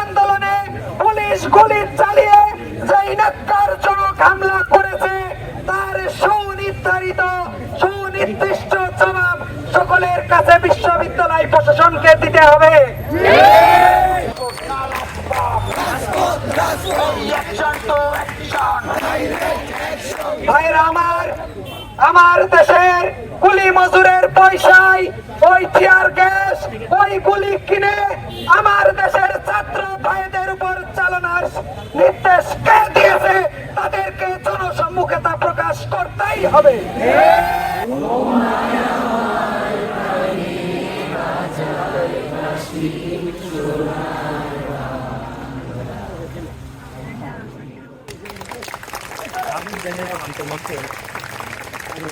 আন্দোলনে পুলিশ গুলি চালিয়ে যেই ন্যাক্কারজনক হামলা করেছে। তার সুনির্ধারিত সুনির্দিষ্ট জবাব সকলের কাছে বিশ্ববিদ্যালয় প্রশাসনকে দিতে হবে। ভাইরা আমার আমার দেশের কুলি মজুরের পয়সায় ওই টিয়ার গ্যাস ওই গুলি কিনে আমার দেশের ছাত্র ভাইদের উপর চালানোর নির্দেশ কে দিয়েছে? তাদেরকে জনসম্মুখে তা প্রকাশ করতেই হবে। Akin ganyan lang ang tumakil. Ano?